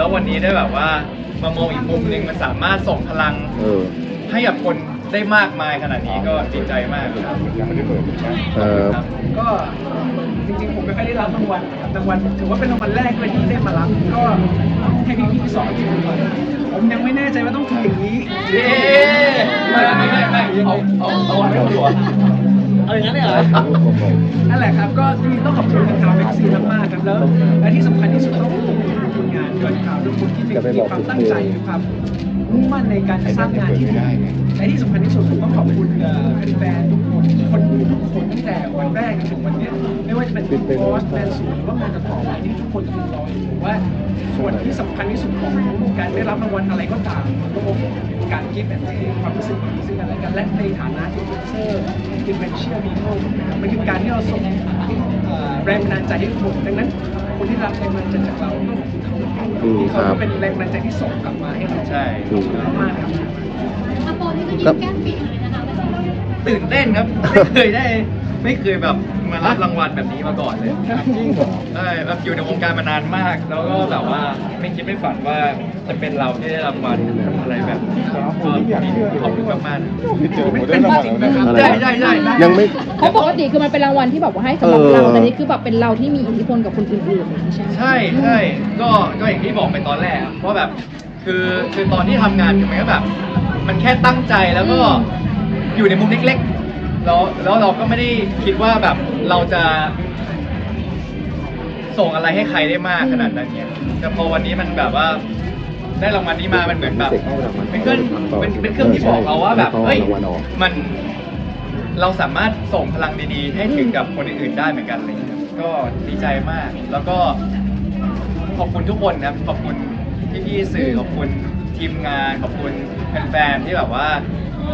แล้ววันนี้ได้แบบว่ามามองอีกมุมหนึ่งมันสามารถส่งพลังเออ ให้กับคนได้มากมายขนาดนี้ก็ดีใจมากครับครับก็จริงๆผมไม่ค่อยได้รับรางวัลนะครับรางวัลถือว่าเป็นรางวัลแรกเลยที่ได้มารับก็ให้พี่ๆสอนที่ผมก่อนผมยังไม่แน่ใจว่าต้องถืออย่างนี้เย้ไม่ไม่ไม่ไม่เอาเอาเอาไว้บนหัวเอาอย่างนั้นเลยเหรอ นั่นแหละครับก็จริงๆต้องขอบคุณทางข่าวเม็กซีมากๆครับแล้วและที่สำคัญที่สุดต้องขอบคุณทีมงานก่อนข่าวทุกคนที่มีความตั้งใจมีความมุ่งมั่นในการสร้างงานที่ดีและที่สำคัญที่สุดผมต้องขอบคุณแฟนทุกคนคนดูทุกคนตั้งแต่วันแรกจนถึงวันนี้ไม่ว่าจะเป็นโพสต์แฟนสูหรือว่างานต่อไปที่ทุกคนยืนรออยู่ผมว่าส่วนที่สำคัญที่สุดของการได้รับรางวัลอะไรก็ตามมันก็คงการกิฟต์แอนด์คความรู้สึกดีซึ่งกันและกันและในฐานะที่เป็นเซอร์ที่เป็นเชื่อมีโนะครับมันคือการที่เราส่งแรงบันดาลใจให้ทุกคนดังนั้น คนที่รับแรงบันดาลใจจากเราก็ขอบคุณเขาเหมือนกันอืมที่เขาครับ เป็นแรงบันดาลใจที่ส่งกลับมาให้เราใช่ ขอบคุณมากๆครับอาโปนี่ก็ยิ้มแก้มปีเลยนะคะไม่ใช่ว่าตื่นเต้นครับ ไม่เคยได้ ไม่เคยแบบ มารับรางวัลแบบนี้มาก่อนเลยจริงเหรอใช่แบบอยู่ในวงการมานานมาก แล้วก็แบบว่าไม่คิดไม่ฝันว่าจะเป็นเราที่ได้รางวัลอะไรแบบนี้ก็ขอบคุณมากๆไม่เป็นจริงนะครับอะไรใช่ใช่ใช่ ยังไม่ เพราะปกติคือมันเป็นรางวัลที่แบบว่าให้สำหรับเออเราแต่นี่คือแบบเป็นเราที่มีอิทธิพลกับคนอื่นๆอย่างนี้ใช่ไหม ใช่ใช่ก็ก็อย่างที่บอกไปตอนแรกอะว่าแบบคือคือตอนที่ทำงานคือมันก็แบบ มันแค่ตั้งใจแล้วก็อยู่ในมุมเล็กๆ แล้วแล้วเราก็ไม่ได้คิดว่าแบบเราจะส่งอะไรให้ใครได้มากขนาดนั้นเนี่ยแต่พอวันนี้มันแบบว่า ได้รางวัลนี้มา มันเหมือนแบบเป็นเครื่องเป็นเป็นเครื่องที่บอกเราว่าแบบเฮ้ยมันเราสามารถส่งพลังดีๆ ให้ถึงกับคนอื่นๆได้เหมือนกันอะไรเลยก็ดีใจมาก แล้วก็ขอบคุณทุกคนนะครับขอบคุณพี่ๆสื่อขอบคุณทีมงานขอบคุณแฟนๆที่แบบว่า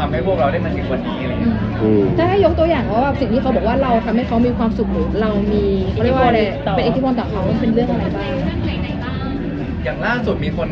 ทำให้พวกเราได้มาถึงวันนี้อะไรอย่างเงี้ยอืม ถ้าให้ยกตัวอย่างว่าแบบสิ่งที่เขาบอกว่าเราทำให้เขามีความสุขหรือเรามีเขาเรียกว่าอะไรเป็นอิทธิพลต่อเขามันเป็นเรื่องอะไรบ้างเรื่องไหนๆบ้าง อย่างล่าสุดมีคน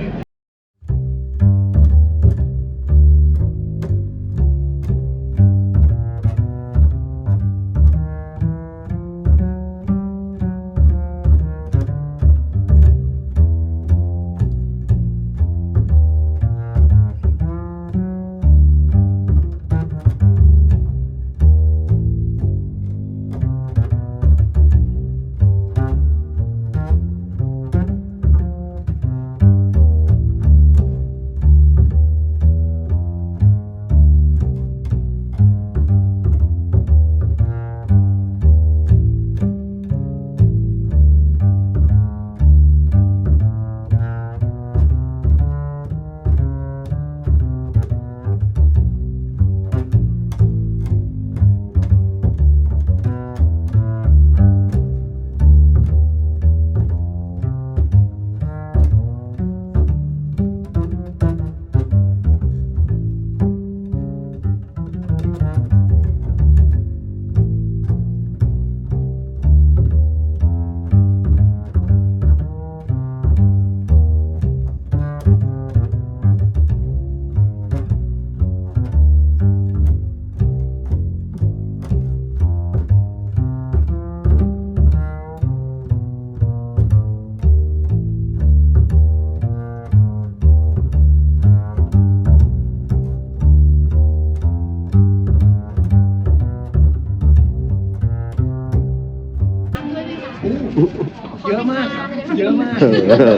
กเออ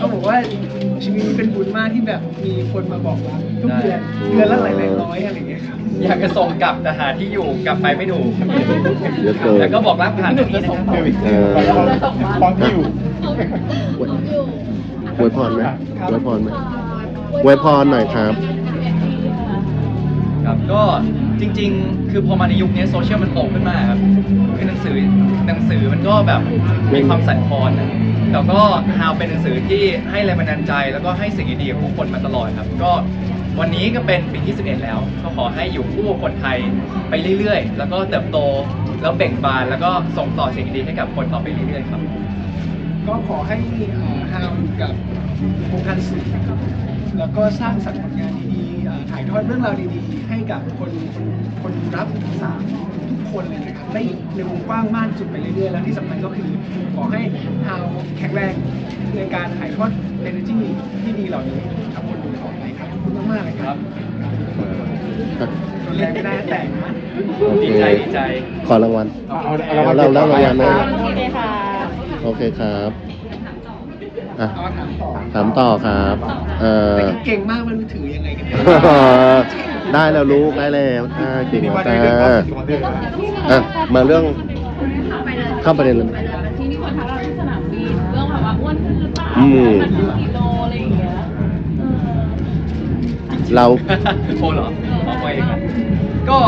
ต้องบอกว่าชีวิตนี้เป็นบุญมากที่แบบมีคนมาบอกรักทุกเดือนเดือนละหลายหลายร้อยอะไรอย่างเงี้ยครับ อยากจะส่งกลับแต่หาที่อยู่กลับไปไม่ถูกเยอะเกินแล้วก็บอกรักผ่านแบบนี้นะครับ เออของอยู่อวยพรไหมอวยพรไหมอวยพรหน่อยครับ ครับก็ จริง ๆ คือพอมาในยุคนี้โซเชียลมันโตขึ้นมาครับคือหนังสือหนังสือมันก็แบบมีความสั่นคลอนนะแต่ก็ฮาวเป็นหนังสือที่ให้แรงบันดาลใจ แล้วก็ให้สิ่งดีๆกับผู้คนมาตลอดครับ ก็วันนี้ก็เป็นปีที่ 11 แล้ว ก็ขอให้อยู่คู่คนไทยไปเรื่อยๆ แล้วก็เติบโตแล้วเบ่งบานแล้วก็ส่งต่อสิ่งดีๆให้กับคนต่อไปเรื่อยๆครับ ก็ขอให้ฮาวอยู่กับวงการสื่อแล้วก็สร้างสรรค์ผลงานดีๆ ถ่ายทอดเรื่องราวดีๆ ให้กับคนคนคนรับสารทุกคนเลยนะครับได้ในวงกว้างมากสุดไปเรื่อยๆ แล้วที่สำคัญก็คือขอให้ทาวแข็งแรงในการถ่ายทอด energy ที่ดีเหล่านี้กับคนดูต่อไปครับขอบคุณมากๆเลยครับอะตัวเลขไม่ได้แต่งนะดีใจดีใจขอรางวัลเอาเอาเราเรารางวัลไหมโอเคค่ะ โอเคครับ อะเอาถามต่อถามต่อครับเออแต่เก่งมากมันถือยังไงกันเนี่ยได้แล้วลูกได้แล้วอ่าเก่งมีมากวันจ้าเดือนก็สิบวันเดือนอะมาเรื่องเข้าประเด็นเลยที่มีคนทักเราที่สนามบินเรื่องแบบว่าอ้วนขึ้นหรือเปล่าอืมมันขึ้นกิโลอะไรอย่างเงี้ยเออเราโปเหรอเอาไปเองอะก็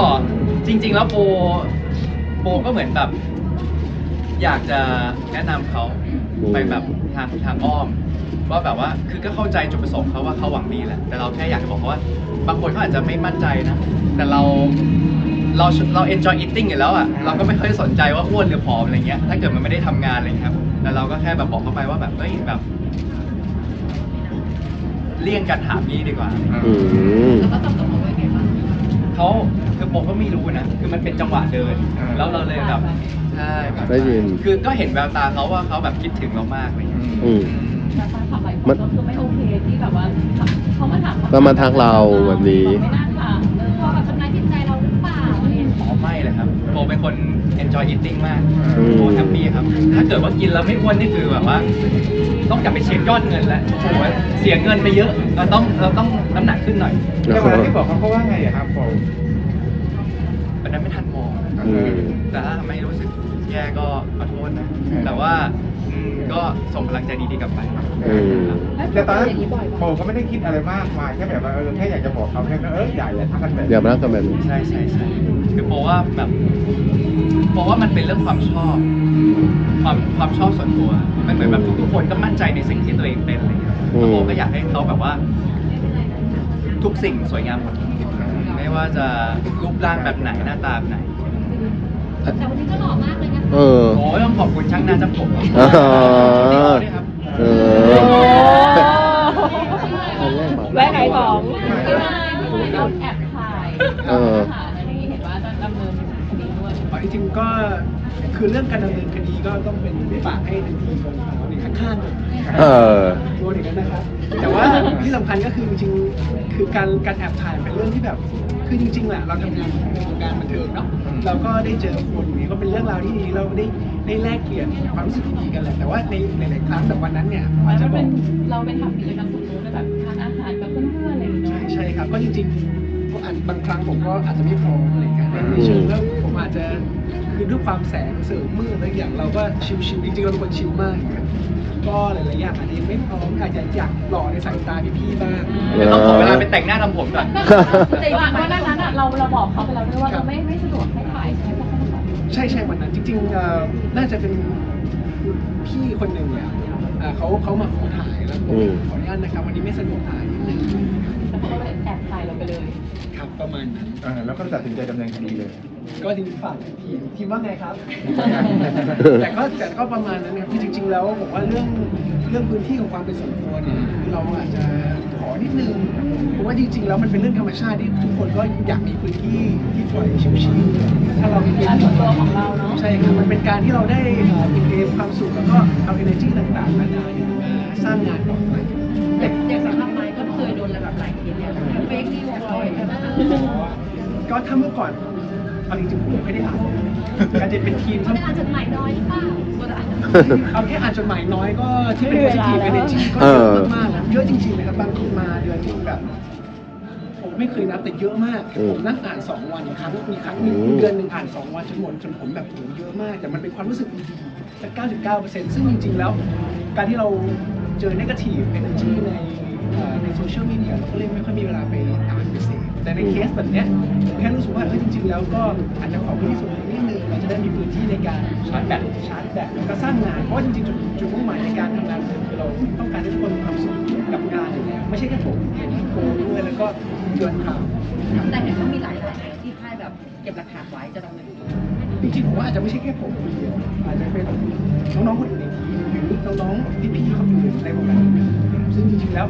จริง ๆ แล้วโปโปก็เหมือนแบบ อยากจะแนะนำเขาอืมไปแบบทางทางอ้อมว่าแบบว่าคือก็เข้าใจจุดประสงค์เขาว่าเขาหวังดีแหละแต่เราแค่อยากจะบอกเขาว่า บางคนเขาอาจจะไม่มั่นใจนะ แต่เราเราเรา enjoy eating อยู่แล้วอะเราก็ไม่ค่อยสนใจว่าอ้วนหรือผอมอะไรเงี้ยถ้าเกิดมันไม่ได้ทำงานอะไรเงี้ยครับแต่เราก็แค่แบบบอกเขาไปว่าแบบเฮ้ยแบบ เลี่ยงการถามนี้ดีกว่า อืม แล้วก็ตอบกลับมาว่าไงบ้างเขา คือผมก็ไม่รู้นะ คือมันเป็นจังหวะเดิน แล้วเราเลยแบบใช่แบบได้ยิน คือก็เห็นแววตาเขาว่าเขาแบบคิดถึงเรามากอะไรเลยอืม แต่แฟนคลับหลายคนก็คือไม่โอเคที่แบบว่าเขามาถามก็มาทักเราแบบนี้ ไม่น่าถามเออพอแบบทำร้ายจิตใจเราหรือเปล่าอะไรอย่างเงี้ยอ๋อไม่เลยครับโบเป็นคน enjoy eating มากอืมโบแฮปปี้ครับ ถ้าเกิดว่ากินแล้วไม่อ้วนนี่คือแบบว่า ต้องกลับไปเช็คยอดเงินแล้วโอ้โหเสียเงินไปเยอะ เราต้องเราต้องน้ำหนักขึ้นหน่อยแล้ววันนั้นที่บอกเขาเขาว่าไงอะครับผม วันนั้นไม่ทันมองอืม แต่ถ้าทำให้รู้สึกแย่ก็ขอโทษนะ แต่ว่าอืมก็ส่งพลังใจดีๆกลับไปอืมแต่ตอนนั้นโมก็ไม่ได้คิดอะไรมากมายแค่แบบว่าเออแค่อยากจะบอกเขาแค่นั้นเอออย่าอย่าทักกันแบบเดี๋ยวมานั่งกันแบบนี้ ใช่ใช่ใช่คือโปว่าแบบโปว่ามันเป็นเรื่องความชอบ ความความชอบส่วนตัว มันเหมือนแบบทุกๆคนก็มั่นใจในสิ่งที่ตัวเองเป็นอะไรอย่างเลยอืมโปก็อยากให้เขาแบบว่า ทุกสิ่งสวยงามหมดไม่ ว่าจะรูปร่างแบบไหนหน้าตาแบบไหนแต่วันนี้ก็หล่อมากเลยนะเออ โอ้ยต้องขอบคุณช่างหน้าช่างผมอ๋อที่เขาด้วยครับเออ แวะขายของที่ว่าเราแอบถ่ายเออหาอะไรอย่างงี้เห็นว่าจะดำเนินคดีด้วย อ๋อจริงๆก็คือเรื่องการดำเนินคดีก็ต้องเป็นฝากให้ทันทีของเขาในข้างๆเออโดนอย่างนั้นนะครับแต่ว่าที่สำคัญก็คือจริงๆคือการการแอบถ่ายเป็นเรื่องที่แบบ คือจริงๆแหละเราทำงานในวงการบันเทิงเนาะเราก็ได้เจอคนนี้ก็เป็นเรื่องราวที่ดีเราได้ได้แลกเปลี่ยนความรู้สึกดีๆกันแหละแต่ว่าในหลายๆครั้งแบบวันนั้นเนี่ยอาจจะมันบอเป็กนเราไปทำกิจกรรมส่วนตัวด้วยแบบทานอาหารกับเพื่อนๆอะไรอย่างเงี้ยใช่ใช่ครับก็จริงๆก็อาจบางครั้งผมก็อาจจะไม่พร้อมอะไรกันในเชิงแล้วผมอาจจะคือด้วยความแสงเสริมมืดอะไรอย่างเราก็ชิวๆจริงๆเราเป็นคนชิวมากอยู่แล้ว ก็หลายๆอย่างอาจจะยังไม่พร้อมอาจจะอยากหล่อในสายตาพี่ๆบ้างเดี๋ยวต้องขอเวลาไปแต่งหน้าทำผมก่อน แต่ว่าวันนั้นอะเราเราบอกเขาไปแล้วด้วยว่าเราไม่ไม่สะดวกให้ถ่ายใช่ไหมเพราะเขาบอกใช่ใช่วันนั้นจริงๆเอ่อน่าจะเป็นพี่คนหนึ่งเนี่ยเอ่อเขาเขามาขอถ่ายแล้วผมอืม ขออนุญาตนะครับ วันนี้ไม่สะดวกถ่ายนิดนึงแล้ ไปเลยครับประมาณนั้นเออแล้วก็ตัดสินใจดำเนินคดีเลย ก็จริงๆฝากทีมทีมว่าไงครับ แต่ก็แต่ก็ประมาณนั้นนะครับคือจริง ๆ แล้วผมว่าเรื่องเรื่องพื้นที่ของความเป็นส่วนตัวเนี่ยคือเราอาจจะขอนิดนึงเพราะว่าจริง ๆ แล้วมันเป็นเรื่องธรรมชาติที่ทุกคนก็อยากมีพื้นที่ที่ปล่อยชิวๆถ้าเรามีพื้นการที่ส่วนตัวของเราเนาะใช่ครับมันเป็นการที่เราได้เอ่ออินเทมความสุขแล้วก็เอา energy ต่างๆนานาเนี่ยมาสร้างงานต่อไปอย่า ก็ถ้าเมื่อก่อนเอาจริงๆผมไม่ได้อ่านการจะเป็นทีมเขาได้อ่านจดหมายน้อยหรือเปล่าเอาแค่อ่านจดหมายน้อยก็ที่เป็น positive energy ก็เยอะมากๆนะเยอะจริงๆนะครับบางคนมาเดือนหนึงแบบผมไม่เคยนับแต่เยอะมากอืมผมนั่งอ่านสองวันครั้งมีครั้งหนึ่งอืมเดือนหนึ่งอ่านสองวันจนหมดจนผมแบบโหเยอะมาก แต่มันเป็นความรู้สึกดีๆสัก99%ซึ่งจริงๆแล้ว การที่เราเจอ negative energy ในเอ่อใน โซเชียลมีเดียเราก็เลยไม่ค่อยมีเวลาไปอ่านไปเสพแต่ในเคสแบบเนี้ยผมแค่รู้สึกว่าเออจริง ๆ แล้วก็อาจจะขอพื้นที่ส่วนตัวนิดนึงเราจะได้มีพื้นที่ในการชาร์จแบตชาร์จแบตแล้วก็สร้างงานเพราะว่าจริงๆจุดจุดมุ่งหมายในการทำงานคือเราต้องการให้ทุกคนมีความสุขกับงานอยู่แล้วไม่ใช่แค่ผมเองโคด้วยแล้วก็เดือนข่าวแต่เห็นว่ามีหลายหลายๆที่ค่ายแบบเก็บหลักฐานไว้จะดำเนินคดีจริงๆผมว่าอาจจะไม่ใช่แค่ผมคนเดียวอาจจะเป็นน้องๆคนอื่น ในทีมหรือน้องๆพี่ๆคนอื่นในวงการซึ่งจริงงๆแล้ว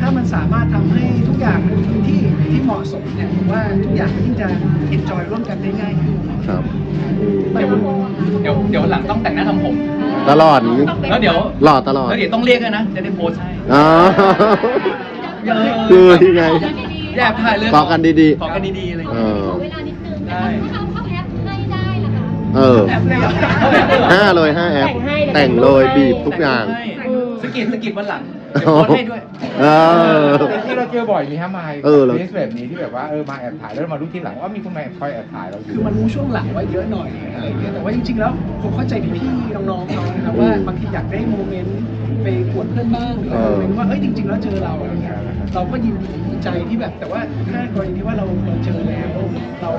ถ้ามันสามารถทำให้ทุกอย่างมันอยู่ในที่ที่เหมาะสมเนี่ยผมว่าทุกอย่างมันยิ่งจะ enjoy ร่วมกันได้ง่ายขึ้นครับอืมเดี๋ยวเดี๋ยวเดี๋ยวหลังต้องแต่งหน้าทำผม ตลอดแล้วเดี๋ยวหล่อตลอดแล้วเดี๋ยวต้องเรียกด้วยนะจะได้โพสต์ให้อ๋อเออคือยังไงแยกถ่ายเลยขอกันดีๆขอกันดีๆเลยเออขอเวล เออแอปเลยเหรอห้าเลยห้าแอปแต่งให้แต่งเลยบีบทุกอย่าง สกิดสกิดวันหลังเดี๋ยวโพสต์ให้ด้วย เออ ที่เราเจอบ่อยมีฮะไมค์เออเราเคสแบบนี้ที่แบบว่าเออมาแอบถ่ายแล้วมารู้ทีหลังว่ามีคนมาแอบคอยแอบถ่ายเราอยู่คือมันรู้ช่วงหลังว่าเยอะหน่อยอะไรอย่างเงี้ยแต่ว่าจริงๆแล้วผมเข้าใจพี่ๆน้องๆเขานะครับว่าบางทีอยากได้โมเมนต์ไปกวดเพื่อนบ้างหรือโมเมนต์ว่าเอ้ยจริง ๆ แล้วเจอเราอะไรเงี้ย เราก็ยินดีใจที่แบบแต่ว่าถ้ากรณีที่ว่าเราเราเจอแล้ว เรา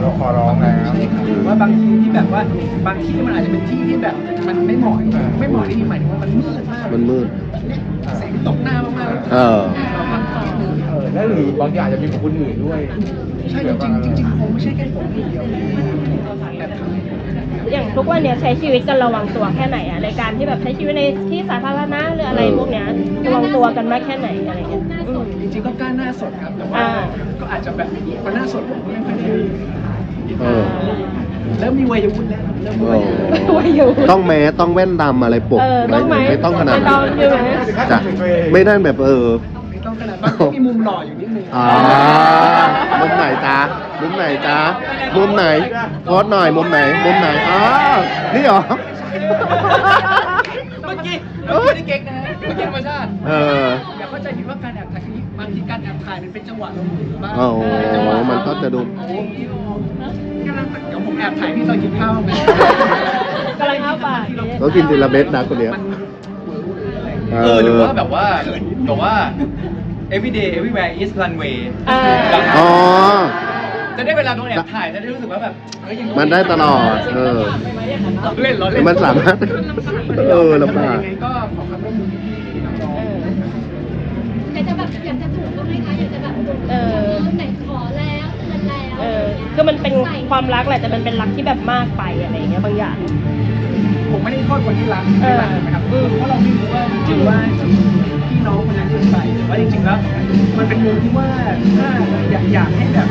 เราขอร้องแล้ว ใช่ครับหรือว่าบางทีที่แบบว่าบางที่มันอาจจะเป็นที่ที่แบบมันไม่เหมาะไม่เหมาะนี่หมายถึงว่ามันมืดมากมันมืดเนี่ยแสงตกหน้ามากๆเออ เราพักผ่อนเออแล้วหรือบางทีอาจจะมีของคนอื่นด้วย ใช่จริงๆจริงๆคงไม่ใช่แค่ผมคนเดียวที่แอบทำ อย่างทุกวันเนี้ยใช้ชีวิตกันระวังตัวแค่ไหนอะในการที่แบบใช้ชีวิตในที่สาธารณะหรืออะไรพวกเนี้ยระวังตัวกันมากแค่ไหนอะไรเงี้ยอืม จริงๆก็กล้าหน้าสดครับ แต่ว่าอ่า ก็อาจจะแบบพอหน้าสดผมก็ไม่ค่อยได้เออ เริ่มมีวัยวุฒิแล้วเริ่มมีโอ้วัยวุฒิต้องแม้ต้องแว่นดำอะไรปกเออต้องไหมไม่ต้องขนาดไม่ต้นั้องนใช่ไหมจ้ะไม่ได้แบบเออไม่ ต้องขนาดนั้นก็มีมุมหล่ออยู่นิดนึงอ่ามุมไหนจ๊ะมุมไหนจ๊ะมุมไหนโพสต์หน่อยมุมไหนมุมไหนอ๋อนี่เหรอเมื่อกี้เมื่อกี้นี่เก๊กนะฮะเมื่อกี้ธรรมชาติเอออย่าเข้าใจผิดว่าการแอบถ่ายคือบางทีการแอบถ่ายมันเป็นจังหวะลงมือบ้างอ๋อเป็นจังหวะมันก็จะดูโอ้โหเดี๋ยวผมแอบถ่ายพี่ตอนกินข้าวไหมกำลังเข้าป่าก็กินทีละเม็ดนะคนเนี้ยมันอะไร เอเอออหรือว่าแบบว่าแบบว่า everyday everywhere is runway อ่าอ๋อ จะได้เวลาโดนแอบถ่ายจะได้รู้สึกว่าแบบเฮ้ยยังมันได้ตลอด เออเราเล่นเราเล่นมันสามารถ เออลำบาก ยังไงก็ขอความร่วมมือพี่ๆน้องเอออยากจะแบบอยากจะถูกบ้างไหมคะอยากจะแบบเออ ไหนขอแล้วเตือนแล้วเออ คือมันเป็นความรักแหละแต่มันเป็นรักที่แบบมากไปอะไรเงี้ยบางอย่างๆ ผมไม่ได้โทษคนที่รักเอไม่อรักนะครับเพราะเราไม่รู้ว่าจริงๆว่าพี่น้องคนนั้นเป็นใครแต่ว่าจริงๆแล้วมันเป็นมุมที่ว่าถ้าอยากอยากให้แบบ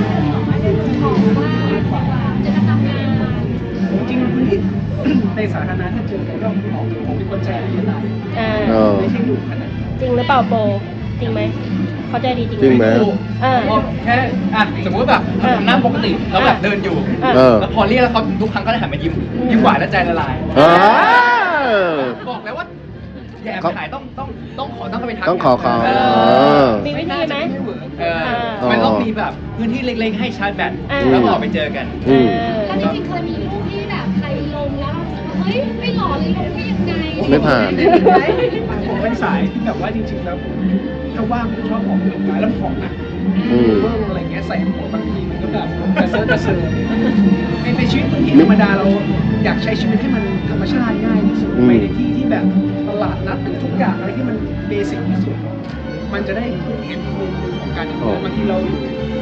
ขอว่าจะทำงานจริงๆพื้นที่ในสาธารณะถ้าเจอกันก็บอกผมเป็นคนใจดีจะตายเออเออไม่ใช่ดุขนาดนั้นจริงหรือเปล่าโป จริงไหมเขาใจดีจริงจริงไหมเออเพราะแค่อะสมมติว่าแบบเออนั่งปกติแล้วแบบเดินอยู่เออ แล้วพอเรียกแล้วเขาทุกครั้งก็จะหันมายิ้มยิ้มหวานและใจละลาย เออ บอกแล้วว่าอย่าแอบถ่ายต้องต้องต้องขอต้องเข้าไปทักต้องขอเขาเอเอออมีวิธีไหมเออเออมันต้องมีแบบพื้นที่เล็กๆ ให้ชาร์จแบตเออแล้วก็ออกไปเจอกันเออ แล้วจริงๆเคยมีรูปที่แบบใครลงแล้วเรารู้สึกว่าเฮ้ยไม่หล่ อเลยลงได้ยังไงไม่ผ่าน ผมเป็นสายที่แบบว่าจริงๆแล้วผมถ้าว่างผมชอบออกกำลังกายแล้วของหนักอืมเบิ้งอะไรเงี้ยใส่หัวบางทีมันก็แบบกระเซิร์กระเซิร์ในในชีวิตบางทีธรรมดาเราอยากใช้ชีวิตให้มันธรรมชาติง่ายที่สุดอืม ไปในที่ที่แบบตลาดนัดหรือทุกอย่างอะไรที่มันเบสิกที่สุด มันจะได้เห็นมุมของการทำงานบางทีเราอยู่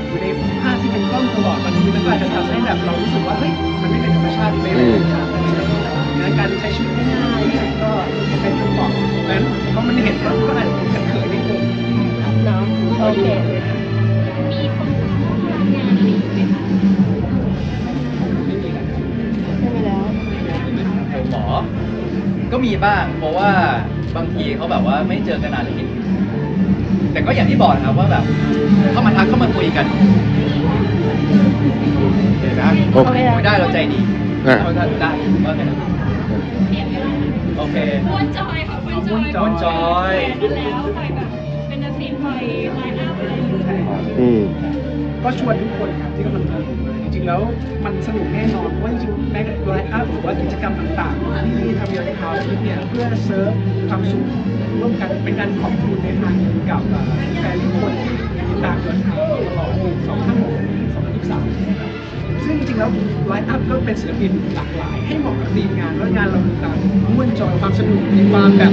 อยู่ในภาพที่เป็นกล้องตลอดบางทีมันก็อาจจะทำให้แบบเรารู้สึกว่าเฮ้ยมันไม่เป็นธรรมชาติไปหลายๆอย่าง งั้นการใช้ชีวิตง่ายๆที่สุดก็เป็นคำตอบนั้นเพราะมันเห็นแล้วก็อาจจะเขินๆนิดนึงเนาะโอเคมีคนทำงานอะไรอย่างเงี้ยไหมคะไม่มีแล้วไม่มีแล้วหมอ ก็มีบ้าง เพราะว่าบางทีเขาแบบว่าไม่เจอกันนานเลยคิดถึงแต่ก็อย่างที่บอกนะครับว่าแบบเข้ามาทักเข้ามาคุยกันเดี๋ยวนะโอเคคุยได้เราใจดีอะเราได้ว่าไงนะโอ เค ม้วนจอยค่ะม้วนจอยม้วนจอยแล้วไปแบบเป็นอาทิตย์ไปไลน์อัพอะไรอยู่อืม ก็ชวนทุกคนครับที่กำลังทำจริงๆแล้วมันสนุกแน่นอนเพราะว่าจริงๆแม้ไลฟ์อัพหรือว่ากิจกรรมต่างๆ ที่ทำอยู่ในคราวนี้เนี่ยเพื่อเซิร์ฟความสุขร่วมกันเป็นการขอบคุณในทางกับเอ่อแฟนทุกคนที่ติดตามยอดข่าวตลอด2 5 6 2023 ซึ่งจริงๆแล้วไลฟ์อัพก็เป็นศิลปินหลากหลาย ให้เหมาะกับทีมงานแล้วงานเราต่างๆม่วนจอยความสนุกมีความแบบ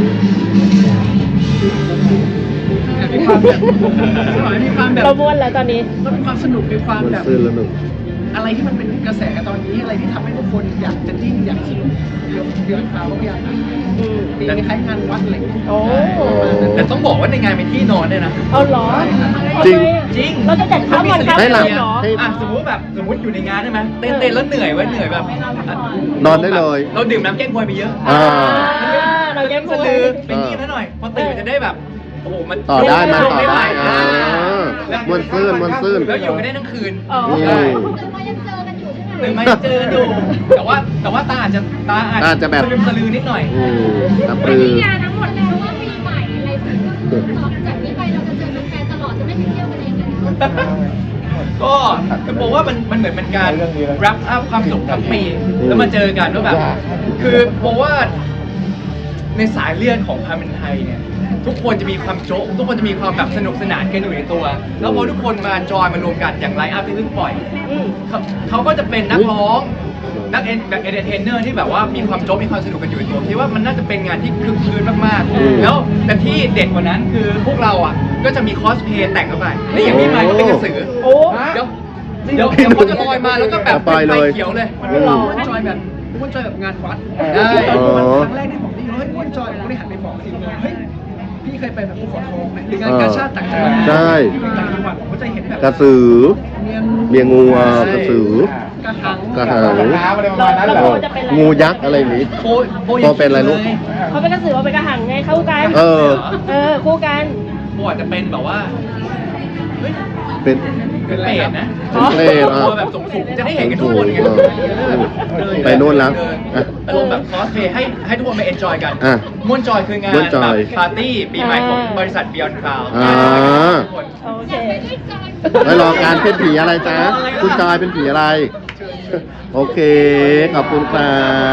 มีความแบบมีความแบบเราม้วนแล้วตอนนี้ก็มีความสนุกมีความมันแบบ ซื่นแล้วหนึ่ง อะไรที่มันเป็นกระแสตอนนี้อะไรที่ทำให้ทุกคนอยากจะดิ้นอยากสนุกเดี๋ยวเดี๋ยวพาเขาพยายามมีคล้ายๆงานวัดอะไรอย่างเงี้ยโอ้แต่ต้องบอกว่าในงานมีที่นอนด้วยนะ เอาเหรอจริงทำไมอะจริงเราจะจัดข้าวมันข้าวให้หลับเย็นเหรอให้อะสมมติแบบสมมติอยู่ในงานใช่ไหมเต้นเต้นแล้วเหนื่อยไว้ยเหนื่อยแบบอะนอนได้เลย เราดื่มน้ำแก้งควยไปเยอะอ่าเราแก้มสพูดลือเป็นงีบซะหน่อยพอตื่นจะได้แบบโอ้โหมันต่อได้มันต่อได้ ม่หวอ่าแล้วมวนซื่นมวนซื่น แล้วอยู่กันได้ทั้งคืนอ๋ออืมใช่แต่ว่ายังเจอกันอยู่ใช่ไหมหรือไม่เจอกันอยู่ แต่ว่าแต่ว่าตาอาจจะตาอาจตาจะแบบ สลืมสลือนิดหน่อย อืมนับแต่รือที่งานทั้งหมดแล้วว่าปีใหม่อะไรถึงก็คือต่อจากนี้ไปเราจะเจอแฟนๆตลอดจะไม่ไปเที่ยวกันเองเลยนะก็ก็บอกว่ามันมันเหมือนเป็นการ wrap up ความสุขทั้งปีแล้วมาเจอกันว่าแบบ คือบอกว่าในสายเลือดของความเป็นไทยเนี่ย ทุกคนจะมีความโจ๊กทุกคนจะมีความแบบสนุกสนานกันอยู่ในตัว แล้วพอทุกคนมาจอยมารวมกันอย่างไลฟ์อัพที่เพิ่งปล่อยอืมเขาเขาก็จะเป็นนักร้องนักเอ็นแบบเอนเตอร์เทนเนอร์ที่แบบว่ามีความโจ๊กมีความสนุกกันอยู่ในตัวคิดว่ามันน่าจะเป็นงานที่คลึกคลืนมากอืมๆแล้วแต่ที่เด็ดกว่านั้นคือพวกเราอะก็จะมีคอสเพลย์แต่งเข้าไปและอย่างนี้มาก็เป็นกระสือโอ้เดี๋ยวเดี๋ยวเดี๋ยวเขาจะลอยมาแล้วก็แบบเอาไปเลยไฟเขียวเลยมันเป็นม้วนจอยแบบม้วนจอยแบบงานวัดได้ตอนอ๋อครั้งแรกที่ผมได้ยินเฮ้ยม้วนจอยผมก็เลยหันไปบอกทีมงานเฮ้ย พี่เคยไปแบบภูเขาทองไหมหรืองานกาชาติต่างจังหวัดใช่ที่ต่างจังหวัดผมก็จะเห็นแบบกระสือ เมียงเมียงูอะกระสือ กระหังกระหัง น้ำอะไรประมาณนั้นเราแหละเราจะเป็นอะไรงูยักษ์อะไรอย่างนี้ โบโบโบเป็นอะไรลูก เขาเป็นกระสือเราเป็นกระหังไงเข้ากันเออ เออคู่กัน โบอาจจะเป็นแบบว่าเฮ้ยเป็น เป็นเปรตนะเป็นเปรตอะตัวแบบสูงๆจะได้เห็นกันทุกคนไงเออเดิไปนู่นแล้วเดิอะอารมณ์แบบคอสเพย์ให้ให้ทุกคนไปเอนจอยกันอะม่วนจอยคืองานม่วนจอย แบบปาร์ตี้ปีใหม่ของบริษัท Beyond Cloud อ่า ทุกคน โอเคแล้วรอการเป็นผีอะไรจ๊ะคุณจอยเป็นผีอะไร โอเค ขอบคุณครับ